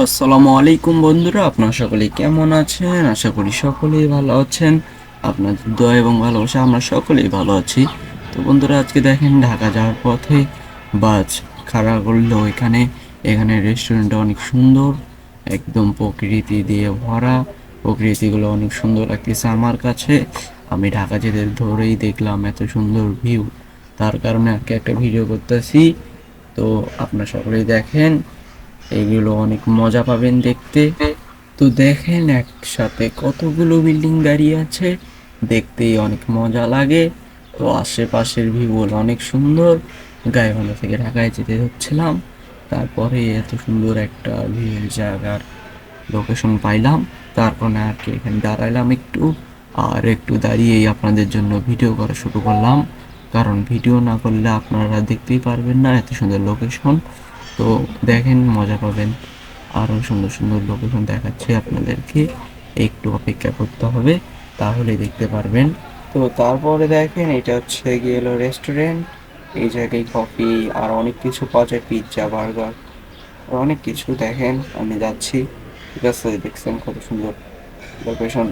আসসালামু আলাইকুম বন্ধুরা, আপনারা সকলে কেমন আছেন? আশা করি সকলেই ভালো আছেন। আপনাদের দোয়া এবং ভালোবাসা, আমরা সকলেই ভালো আছি। তো বন্ধুরা, আজকে দেখেন ঢাকা যাওয়ার পথে বাস খাড়া করল এখানে। এখানে রেস্টুরেন্টটা অনেক সুন্দর, একদম প্রকৃতি দিয়ে ভরা। প্রকৃতিগুলো অনেক সুন্দর লাগতেছে আমার কাছে। আমি ঢাকা যেতে ধরেই দেখলাম এত সুন্দর ভিউ তার কারণে আর কি একটা ভিডিও করতেছি। তো আপনারা সকলেই দেখেন এগুলো অনেক মজা পাবেন দেখতে। তো দেখেন একসাথে কতগুলো বিল্ডিং দাঁড়িয়ে আছে, দেখতেই অনেক মজা লাগে। তো আশেপাশের ভিউগুলো অনেক সুন্দর। গাইবান্ধা থেকে ঢাকায় যেতে হচ্ছিলাম তারপরে এত সুন্দর একটা ভিউয়ের জায়গার লোকেশন পাইলাম। তারপরে আর কি এখানে দাঁড়াইলাম একটু, আর একটু দাঁড়িয়েই আপনাদের জন্য ভিডিও করা শুরু করলাম। কারণ ভিডিও না করলে আপনারা দেখতেই পারবেন না এত সুন্দর লোকেশন তো দেখেন, মজা পাবেন। আরও সুন্দর সুন্দর লোকেশন দেখাচ্ছি আপনাদেরকে। একটু অপেক্ষা করতে হবে তাহলে দেখতে পারবেন। তো তারপরে দেখেন, এটা হচ্ছে গিয়ে হলো রেস্টুরেন্ট এই জায়গায় কফি আর অনেক কিছু পাওয়া যায় পিৎজা বার্গার আর অনেক কিছু দেখেন, আমি যাচ্ছি। ঠিক আছে, দেখছেন কত সুন্দর লোকেশন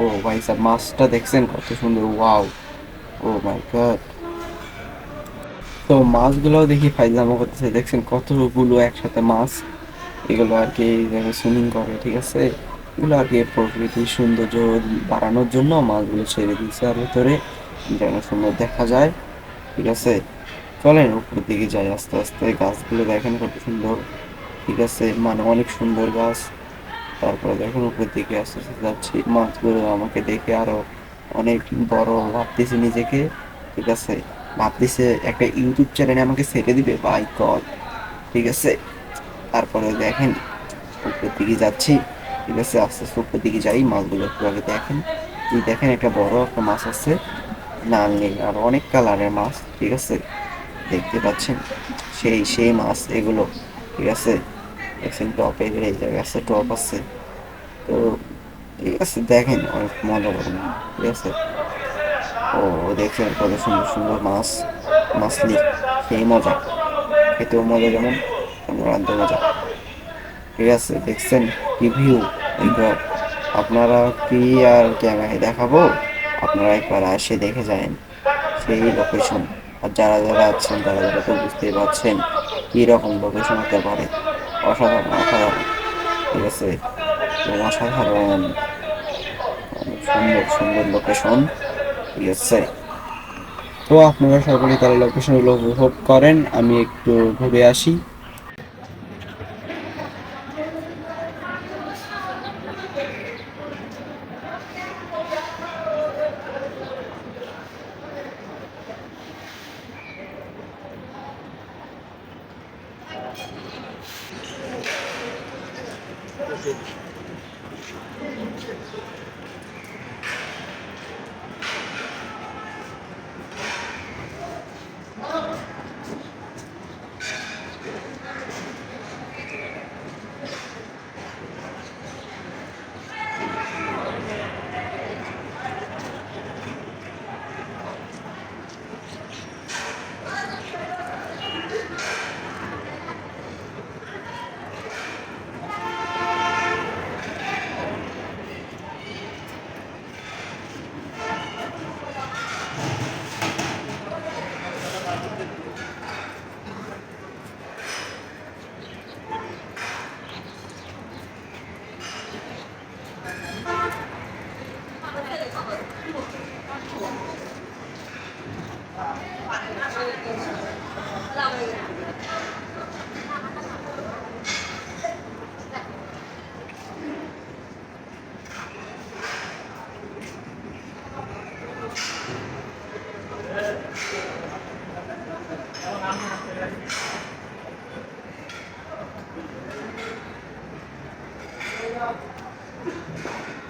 ও ভাই স্যার মাছটা দেখছেন কত সুন্দর। ওয়াও ও মাই গড তো মাছগুলোও দেখি ফাইজলামো করতেছে। দেখছেন কতগুলো একসাথে মাছ। এগুলো আর কি সুইমিং করে, ঠিক আছে? এগুলো আর কি প্রকৃতির সৌন্দর্য বাড়ানোর জন্য মাছগুলো ছেড়ে দিয়েছে আর ভেতরে। যেন সুন্দর দেখা যায়, ঠিক আছে? চলেন উপরের দিকে যাই আস্তে আস্তে। গাছগুলো দেখেন কত সুন্দর, ঠিক আছে? মানে অনেক সুন্দর গাছ। তারপরে দেখেন উপরের দিকে আস্তে আস্তে যাচ্ছি। মাছগুলো আমাকে দেখে আরও অনেক বড় ভাবতেছি নিজেকে, ঠিক আছে? ভাবতেছে, একটা ইউটিউব চ্যানেলে আমাকে ছেড়ে দিবে? By God. ঠিক আছে? তারপরে দেখেন, উপরের দিকে যাচ্ছি। ঠিক আছে? আস্তে আস্তে উপরের দিকে যাই মাছগুলো একটু আগে দেখেন। এই দেখেন, একটা বড় একটা মাছ আছে। লাল নীল, আর অনেক কালারের মাছ, ঠিক আছে? দেখতে পাচ্ছেন? সেই সেই মাছ এগুলো, ঠিক আছে? দেখছেন টপে এই জায়গায় আছে টপ আছে। তো, ঠিক আছে, দেখেন, অনেক মজা পাবেন ঠিক আছে? ও দেখছেন কত সুন্দর সুন্দর মাছ মাছলি সেই মজা। খেতেও মজা যেমন রাঁধতে মজা। ঠিক আছে, দেখছেন কি ভিউ একবার আপনারা কি আর ক্যামেরায় দেখাবো? আপনারা একবার আসে দেখে যান সেই লোকেশন আর যারা যারা আছেন, তারা যারা তো বুঝতেই পারছেন কী রকম লোকেশন হতে পারে, অসাধারণ অসাধারণ। ঠিক আছে অসাধারণ। সুন্দর সুন্দর লোকেশন ঠিক তো আপনারা সকলে তারা লোকেশনগুলো উপভোগ করেন আমি একটু ঘুরে আসি うん。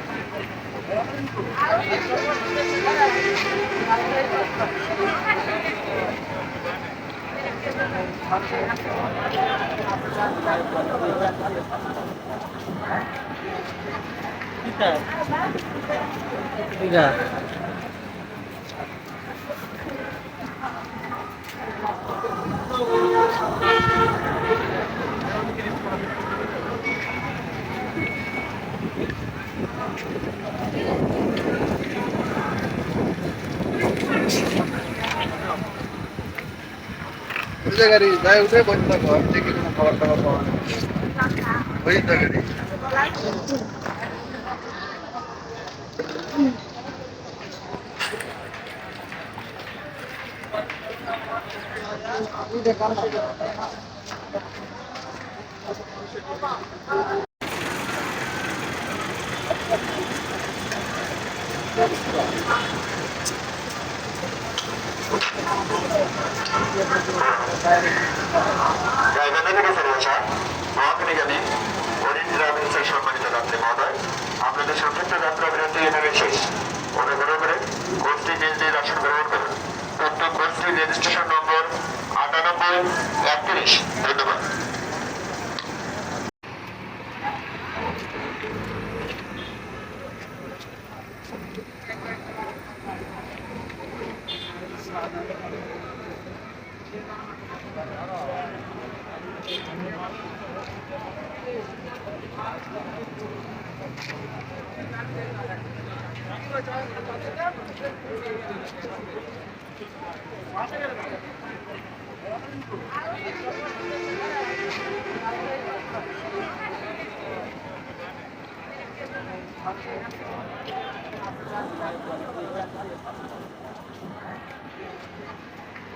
উঠে গাড়ি যাই উঠে বসে থাকো আমি দেখি কোনো খাবার টাবার পাওয়া যায় ওই তো গাড়ি ড্রাইভার থেকে ফেরে মহোদয়। আপনাদের সংক্ষিপ্ত যাত্রা বিরতি এখানে শেষ। করে কোচটি নিজ নিজ আসন গ্রহণ করুন। রেজিস্ট্রেশন নম্বর আটানব্বই, একত্রিশ। ধন্যবাদ।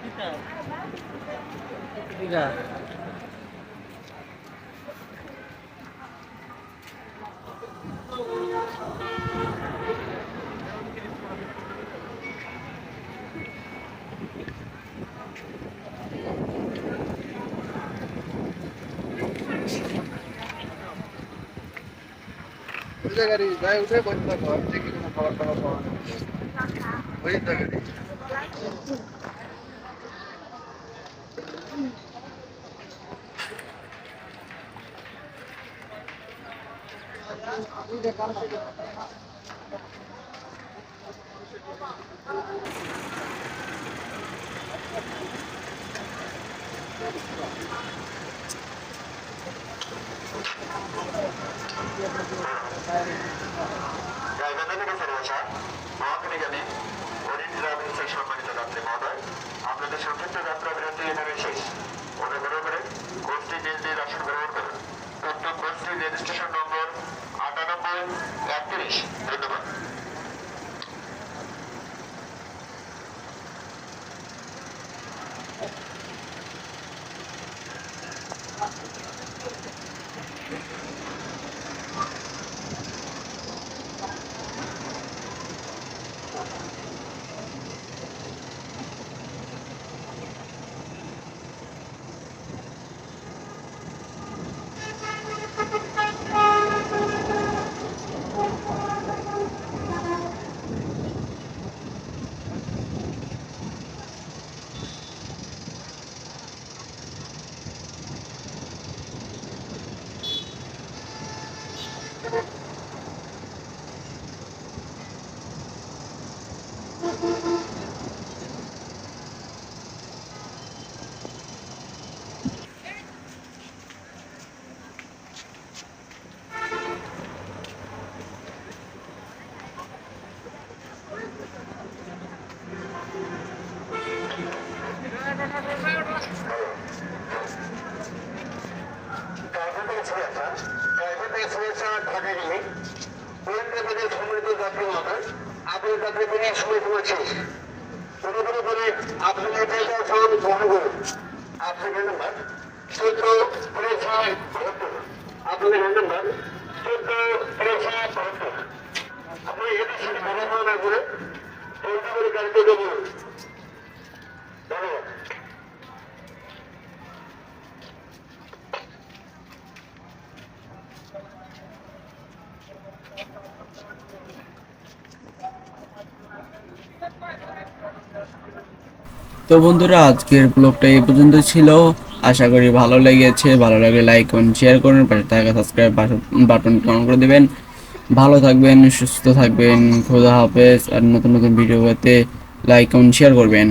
উঠে पूजा गरी गाई उठै बस्नु त घर चाहिँ किन खबर खबर সম্মানিত যাত্রী মহোদয় আপনাদের সংক্ষিপ্ত যাত্রা বিরতি এখানে শেষ অনুগ্রহ করে কোচটি নিজ নিজ আসন গ্রহণ করুন উক্ত কোচটি রেজিস্ট্রেশন নম্বর আটানব্বই একত্রিশ ঢাকা গেলে ওয়েন্দ্র বাজার সম্মিলিত যাত্রী মহোদয় আপনি যাত্রী বেরিয়ে সময় কমেছে অনুগ্রহ করে আপনাদের জায়গা স্থান গ্রহণ করুন আপনাদের নাম্বার চোদ্দ তিরাশি বাহাত্তর আপনাদের নাম্বার চোদ্দ তিরাশি বাহাত্তর আপনি শুধু ব্যবহার না করে বলতে করে গাড়িতে দেবো ধন্যবাদ তো বন্ধুরা, আজকের ব্লগটা এই পর্যন্ত ছিল। আশা করি ভালো লেগেছে। ভালো লাগলে লাইক করুন শেয়ার করুন। পাশে থাকা সাবস্ক্রাইব বাটন অন করে দেবেন। ভালো থাকবেন, সুস্থ থাকবেন। খোদা হাফেজ। আর নতুন নতুন ভিডিও পেতে লাইক করুন শেয়ার করবেন।